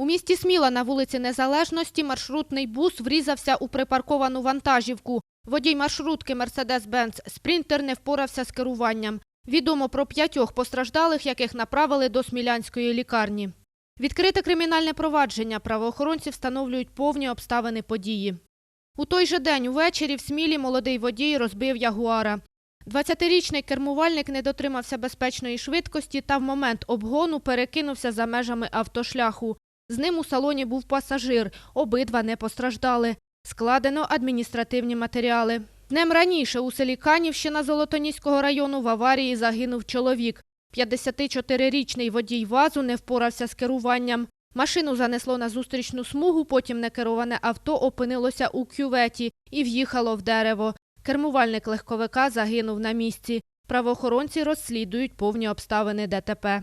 У місті Сміла на вулиці Незалежності маршрутний бус врізався у припарковану вантажівку. Водій маршрутки Мерседес-Бенц Спрінтер не впорався з керуванням. Відомо про п'ятьох постраждалих, яких направили до Смілянської лікарні. Відкрите кримінальне провадження правоохоронці встановлюють повні обставини події. У той же день увечері в Смілі молодий водій розбив ягуара. 20-річний кермувальник не дотримався безпечної швидкості та в момент обгону перекинувся за межами автошляху. З ним у салоні був пасажир, обидва не постраждали. Складено адміністративні матеріали. Днем раніше у селі Канівщина Золотоніського району в аварії загинув чоловік. 54-річний водій ВАЗу не впорався з керуванням. Машину занесло на зустрічну смугу, потім некероване авто опинилося у кюветі і в'їхало в дерево. Кермувальник легковика загинув на місці. Правоохоронці розслідують повні обставини ДТП.